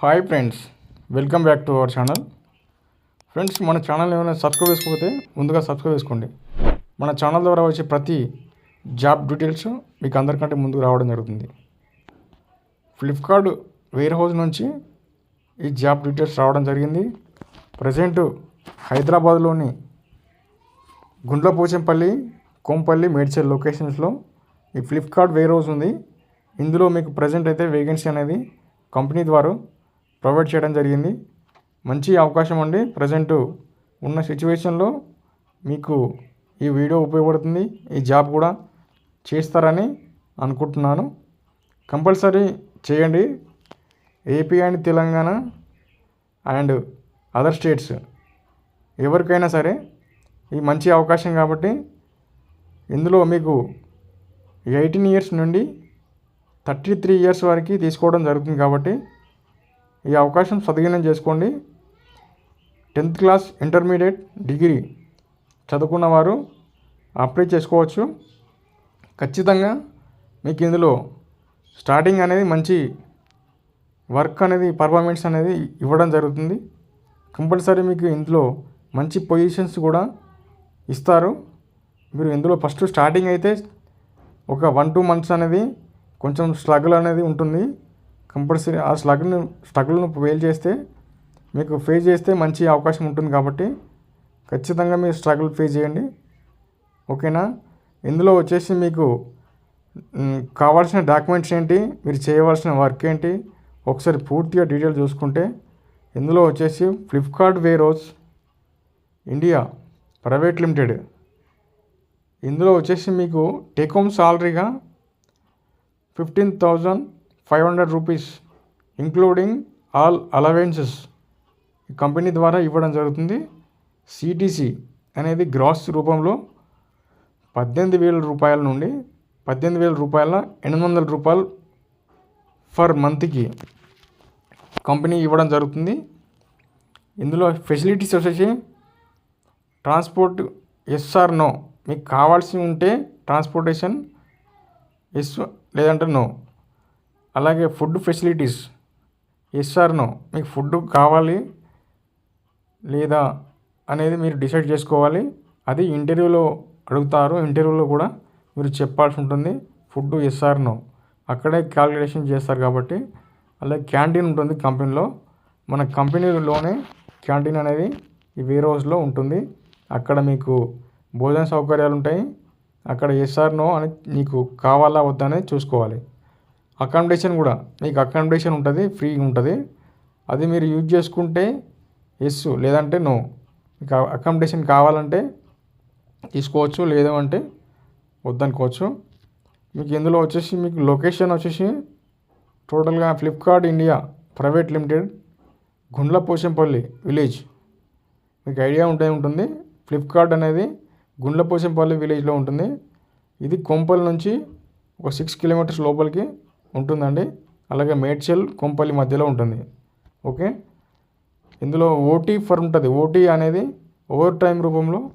Hi friends welcome back to our channel friends మన channel ఏమైనా subscribe చేసుకోకపోతే ముందుగా సబ్స్క్రైబ్ చేసుకోండి. మన ఛానల్ ద్వారా వచ్చే ప్రతి జాబ్ డీటెయిల్స్ మీకు అందరికంటే ముందుకు రావడం జరుగుతుంది. ఫ్లిప్కార్ట్ వేర్ హౌస్ నుంచి ఈ జాబ్ డీటెయిల్స్ రావడం జరిగింది. ప్రజెంట్ హైదరాబాద్లోని గుండ్లపోచంపల్లి కోంపల్లి మేడ్చల్ లొకేషన్స్లో ఈ ఫ్లిప్కార్ట్ వేర్ హౌస్ ఉంది. ఇందులో మీకు ప్రజెంట్ అయితే వేకెన్సీ అనేది కంపెనీ ద్వారా ప్రొవైడ్ చేయడం జరిగింది. మంచి అవకాశం అండి. ప్రజెంట్ ఉన్న సిచ్యువేషన్లో మీకు ఈ వీడియో ఉపయోగపడుతుంది. ఈ జాబ్ కూడా చేస్తారని అనుకుంటున్నాను. కంపల్సరీ చేయండి. AP and Telangana and other states ఎవరికైనా సరే ఈ మంచి అవకాశం కాబట్టి ఇందులో మీకు ఎయిటీన్ ఇయర్స్ నుండి థర్టీ త్రీ ఇయర్స్ వరకు తీసుకోవడం జరుగుతుంది కాబట్టి ఈ అవకాశం సద్వినియోగం చేసుకోండి. టెన్త్ క్లాస్ ఇంటర్మీడియట్ డిగ్రీ చదువుకున్న వారు అప్లై చేసుకోవచ్చు. ఖచ్చితంగా మీకు ఇందులో స్టార్టింగ్ అనేది మంచి వర్క్ అనేది పర్ఫార్మెన్స్ అనేది ఇవ్వడం జరుగుతుంది. కంపల్సరీ మీకు ఇందులో మంచి పొజిషన్స్ కూడా ఇస్తారు. మీరు ఇందులో ఫస్ట్ స్టార్టింగ్ అయితే ఒక వన్ టూ మంత్స్ అనేది కొంచెం స్ట్రగుల్ అనేది ఉంటుంది. కంపల్సరీ ఆ స్ట్రగుల్ని స్ట్రగుల్ను ఫెయిల్ చేస్తే మీకు ఫేస్ చేస్తే మంచి అవకాశం ఉంటుంది కాబట్టి ఖచ్చితంగా మీరు స్ట్రగుల్ ఫేస్ చేయండి. ఓకేనా? ఇందులో వచ్చేసి మీకు కావాల్సిన డాక్యుమెంట్స్ ఏంటి? మీరు చేయవలసిన వర్క్ ఏంటి? ఒకసారి పూర్తిగా డీటెయిల్ చూసుకుంటే ఇందులో వచ్చేసి ఫ్లిప్కార్ట్ వేరోస్ ఇండియా ప్రైవేట్ లిమిటెడ్. ఇందులో వచ్చేసి మీకు take home సాలరీగా fifteen thousand five hundred rupees including all allowances. Company ద్వారా ఇవ్వడం జరుగుతుంది. సిటీసీ అనేది గ్రాస్ రూపంలో పద్దెనిమిది వేల రూపాయల నుండి పద్దెనిమిది వేల రూపాయల ఎనిమిది వందల రూపాయలు ఫర్ మంత్కి కంపెనీ ఇవ్వడం జరుగుతుంది. ఇందులో ఫెసిలిటీస్ వచ్చేసి ట్రాన్స్పోర్ట్ ఎస్ఆర్ నో. మీకు కావాల్సి ఉంటే ట్రాన్స్పోర్టేషన్ ఎస్ లేదంటే నో. అలాగే food facilities. Yes or no మీకు ఫుడ్ కావాలి లేదా అనేది మీరు డిసైడ్ చేసుకోవాలి. అది ఇంటర్వ్యూలో అడుగుతారు. ఇంటర్వ్యూలో కూడా మీరు చెప్పాల్సి ఉంటుంది. ఫుడ్ ఎస్ఆర్ నో అక్కడే క్యాలిక్యులేషన్ చేస్తారు కాబట్టి. అలాగే క్యాంటీన్ ఉంటుంది కంపెనీలో మన కంపెనీలోనే క్యాంటీన్ అనేది ఈ వేర్ ఉంటుంది. అక్కడ మీకు భోజన సౌకర్యాలు ఉంటాయి. అక్కడ ఎస్ఆర్నో అని నీకు కావాలా వద్దా అనేది చూసుకోవాలి. అకామిడేషన్ కూడా. మీకు అకామిడేషన్ ఉంటుంది ఫ్రీ ఉంటుంది. అది మీరు యూజ్ చేసుకుంటే ఎస్ లేదంటే నో మీకు అకామిడేషన్ కావాలంటే తీసుకోవచ్చు లేదు అంటే వద్దనుకోవచ్చు. మీకు ఇందులో వచ్చేసి మీకు లొకేషన్ వచ్చేసి టోటల్గా Flipkart India private limited Gundlaposampalli village మీకు ఐడియా ఉంటే ఉంటుంది. ఫ్లిప్కార్ట్ అనేది గుండ్లపోసంపల్లి విలేజ్లో ఉంటుంది. ఇది కొంపల్ నుంచి ఒక సిక్స్ కిలోమీటర్స్ లోపలికి ఉంటుందండి. అలాగే మేడ్చల్ కొంపల్లి మధ్యలో ఉంటుంది. ఓకే? ఇందులో ఓటీ ఫర్ ఉంటుంది. ఓటీ అనేది ఓవర్ టైం రూపంలో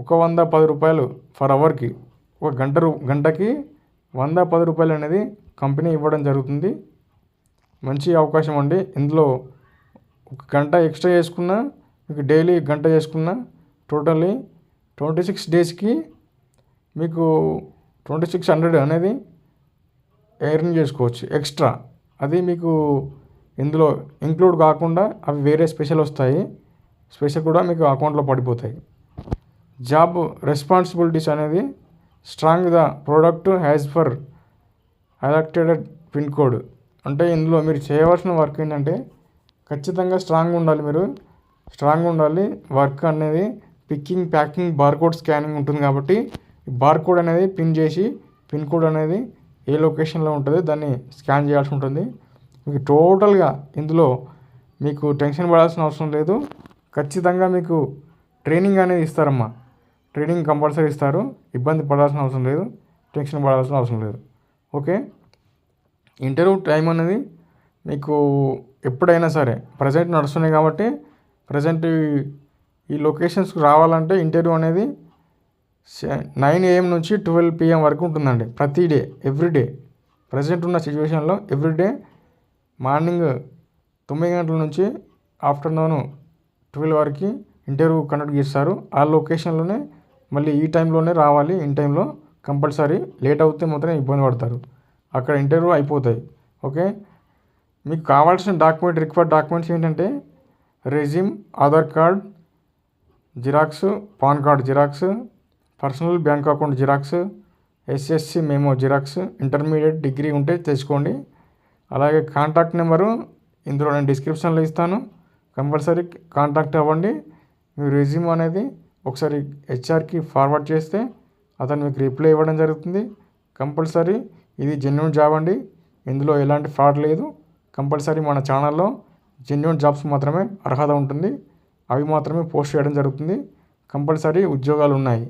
ఒక వంద పది రూపాయలు ఫర్ అవర్కి ఒక గంట రూ గంటకి వంద పది రూపాయలు అనేది కంపెనీ ఇవ్వడం జరుగుతుంది. మంచి అవకాశం అండి. ఇందులో ఒక గంట ఎక్స్ట్రా చేసుకున్నా మీకు డైలీ గంట చేసుకున్నా టోటల్లీ ట్వంటీ సిక్స్ డేస్కి మీకు ట్వంటీ సిక్స్ హండ్రెడ్ అనేది ఎర్న్ చేసుకోవచ్చు ఎక్స్ట్రా అది మీకు ఇందులో ఇంక్లూడ్ కాకుండా అవి వేరే స్పెషల్ వస్తాయి. స్పెషల్ కూడా మీకు అకౌంట్లో పడిపోతాయి. జాబ్ రెస్పాన్సిబిలిటీస్ అనేది strong the product has for elected pin code అంటే ఇందులో మీరు చేయవలసిన వర్క్ ఏంటంటే ఖచ్చితంగా స్ట్రాంగ్ ఉండాలి మీరు. స్ట్రాంగ్ ఉండాలి. వర్క్ అనేది పిక్కింగ్ ప్యాకింగ్ బార్కోడ్ స్కానింగ్ ఉంటుంది కాబట్టి బార్కోడ్ అనేది పిన్ చేసి పిన్ కోడ్ అనేది ఏ లొకేషన్లో ఉంటుంది దాన్ని స్కాన్ చేయాల్సి ఉంటుంది. మీకు టోటల్గా ఇందులో మీకు టెన్షన్ పడాల్సిన అవసరం లేదు. ఖచ్చితంగా మీకు ట్రైనింగ్ అనేది ఇస్తారమ్మా. ట్రైనింగ్ కంపల్సరీ ఇస్తారు. ఇబ్బంది పడాల్సిన అవసరం లేదు. టెన్షన్ పడాల్సిన అవసరం లేదు. ఓకే? ఇంటర్వ్యూ టైం అనేది మీకు ఎప్పుడైనా సరే ప్రజెంట్ నడుస్తున్నాయి కాబట్టి ప్రజెంట్ ఈ లొకేషన్స్కి రావాలంటే ఇంటర్వ్యూ అనేది నైన్ ఏఎం నుంచి ట్వెల్వ్ పిఎం వరకు ఉంటుందండి. ప్రతి డే ఎవ్రీ డే. ప్రజెంట్ ఉన్న సిచ్యువేషన్లో ఎవ్రీ డే మార్నింగ్ తొమ్మిది గంటల నుంచి ఆఫ్టర్నూన్ ట్వెల్వ్ వరకు ఇంటర్వ్యూ కండక్ట్ చేస్తారు. ఆ లొకేషన్లోనే మళ్ళీ ఈ టైంలోనే రావాలి. ఇన్ టైంలో కంపల్సరీ లేట్ అవుతే మాత్రం ఇబ్బంది పడతారు. అక్కడ ఇంటర్వ్యూ అయిపోతాయి. ఓకే? మీకు కావాల్సిన డాక్యుమెంట్ రిక్వైర్డ్ డాక్యుమెంట్స్ ఏంటంటే resume Aadhaar card xerox PAN card. Xerox personal bank account xerox SSC memo xerox intermediate degree ఉంటే తెచ్చుకోండి. అలాగే కాంటాక్ట్ నెంబరు ఇందులో నేను డిస్క్రిప్షన్లో ఇస్తాను. కంపల్సరీ కాంటాక్ట్ అవ్వండి. మీ రెజ్యూమ్ అనేది ఒకసారి హెచ్ఆర్కి ఫార్వర్డ్ చేస్తే అతను మీకు రిప్లై ఇవ్వడం జరుగుతుంది. కంపల్సరీ ఇది జెన్యున్ జాబ్ అండి. ఇందులో ఎలాంటి ఫ్రాడ్ లేదు. కంపల్సరీ మన ఛానల్లో జెన్యున్ జాబ్స్ మాత్రమే అర్హత ఉంటుంది. అవి మాత్రమే పోస్ట్ చేయడం జరుగుతుంది. కంపల్సరీ ఉద్యోగాలు ఉన్నాయి.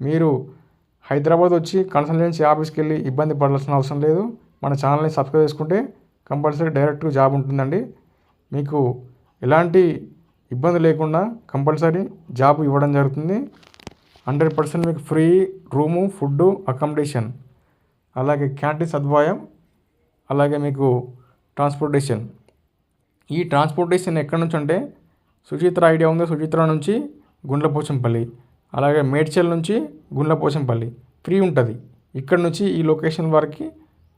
మీరు హైదరాబాద్ వచ్చి కన్సల్టెన్సీ ఆఫీస్కి వెళ్ళి ఇబ్బంది పడాల్సిన అవసరం లేదు. మన ఛానల్ని సబ్స్క్రైబ్ చేసుకుంటే కంపల్సరీ డైరెక్ట్గా జాబ్ ఉంటుందండి. మీకు ఎలాంటి ఇబ్బంది లేకుండా కంపల్సరీ జాబ్ ఇవ్వడం జరుగుతుంది. హండ్రెడ్ పర్సెంట్ మీకు ఫ్రీ రూము ఫుడ్ అకామిడేషన్ అలాగే క్యాంటీన్ సదుపాయం అలాగే మీకు ట్రాన్స్పోర్టేషన్. ఈ ట్రాన్స్పోర్టేషన్ ఎక్కడి నుంచి అంటే సుచిత్ర ఐడియా ఉందో. సుచిత్ర నుంచి గుండ్లపోచంపల్లి. అలాగే మేడ్చల్ నుంచి గుండ్లపోచంపల్లి. ఫ్రీ ఉంటుంది. ఇక్కడ నుంచి ఈ లొకేషన్ వరకు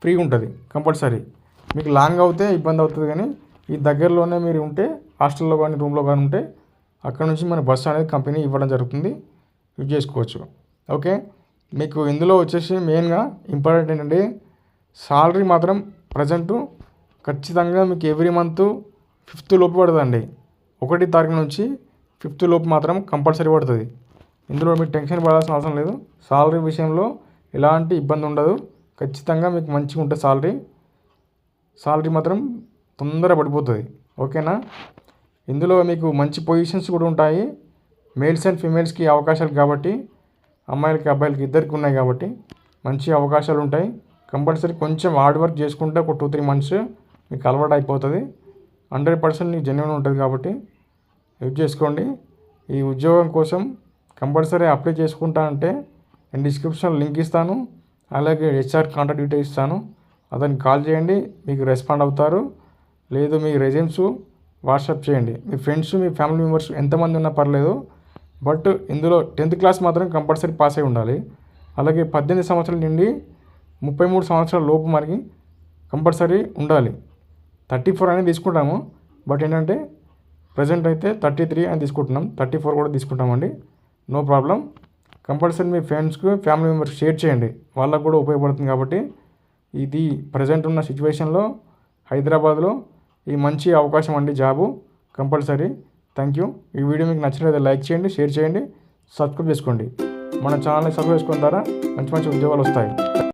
ఫ్రీ ఉంటుంది కంపల్సరీ. మీకు లాంగ్ అవుతే ఇబ్బంది అవుతుంది కానీ ఈ దగ్గరలోనే మీరు ఉంటే హాస్టల్లో కానీ రూమ్లో కానీ ఉంటే అక్కడ నుంచి మన బస్సు అనేది కంపెనీ ఇవ్వడం జరుగుతుంది. యూజ్ చేసుకోవచ్చు. ఓకే? మీకు ఇందులో వచ్చేసి మెయిన్గా ఇంపార్టెంట్ ఏంటంటే సాలరీ మాత్రం ప్రజెంటు ఖచ్చితంగా మీకు ఎవ్రీ మంత్ ఫిఫ్త్ లోపు పడుతుందండి. ఒకటి తారీఖు నుంచి ఫిఫ్త్ లోపు మాత్రం కంపల్సరీ పడుతుంది. ఇందులో మీరు టెన్షన్ పడాల్సిన అవసరం లేదు. సాలరీ విషయంలో ఎలాంటి ఇబ్బంది ఉండదు. ఖచ్చితంగా మీకు మంచిగా ఉంటుంది సాలరీ. సాలరీ మాత్రం తొందర పడిపోతుంది. ఓకేనా? ఇందులో మీకు మంచి పొజిషన్స్ కూడా ఉంటాయి. మేల్స్ అండ్ ఫీమేల్స్కి అవకాశాలు కాబట్టి అమ్మాయిలకి అబ్బాయిలకి ఇద్దరికి ఉన్నాయి కాబట్టి మంచి అవకాశాలు ఉంటాయి. కంపల్సరీ కొంచెం హార్డ్ వర్క్ చేసుకుంటే ఒక టూ త్రీ మంత్స్ మీకు అలవాటు అయిపోతుంది. హండ్రెడ్ పర్సెంట్ మీకు జెన్యున్ ఉంటుంది కాబట్టి యూజ్ చేసుకోండి. ఈ ఉద్యోగం కోసం కంపల్సరీ అప్లై చేసుకుంటా అంటే నేను డిస్క్రిప్షన్ లింక్ ఇస్తాను అలాగే హెచ్ఆర్ కాంటాక్ట్ డీటెయిల్ ఇస్తాను. అతనికి కాల్ చేయండి మీకు రెస్పాండ్ అవుతారు. లేదు మీ రెజ్యూమ్స్ వాట్సాప్ చేయండి. మీ ఫ్రెండ్స్ మీ ఫ్యామిలీ మెంబర్స్ ఎంతమంది ఉన్నా పర్లేదు బట్ ఇందులో టెన్త్ క్లాస్ మాత్రం కంపల్సరీ పాస్ అయి ఉండాలి. అలాగే పద్దెనిమిది సంవత్సరాల నుండి ముప్పై మూడు సంవత్సరాల లోపు మనకి కంపల్సరీ ఉండాలి. థర్టీ ఫోర్ అనేది తీసుకుంటాము బట్ ఏంటంటే ప్రజెంట్ అయితే థర్టీ త్రీ అని తీసుకుంటున్నాం. థర్టీ ఫోర్ కూడా తీసుకుంటామండి. నో ప్రాబ్లం కంపల్సరీ మీ ఫ్రెండ్స్కి ఫ్యామిలీ మెంబర్స్ షేర్ చేయండి. వాళ్ళకు కూడా ఉపయోగపడుతుంది కాబట్టి ఇది ప్రజెంట్ ఉన్న సిచ్యువేషన్లో హైదరాబాద్లో ఈ మంచి అవకాశం అండి జాబు కంపల్సరీ థ్యాంక్ యూ ఈ వీడియో మీకు నచ్చినట్లయితే లైక్ చేయండి షేర్ చేయండి సబ్స్క్రైబ్ చేసుకోండి. మన ఛానల్ని సబ్స్క్రైబ్ చేసుకోవడం ద్వారా మంచి మంచి ఉద్యోగాలు వస్తాయి.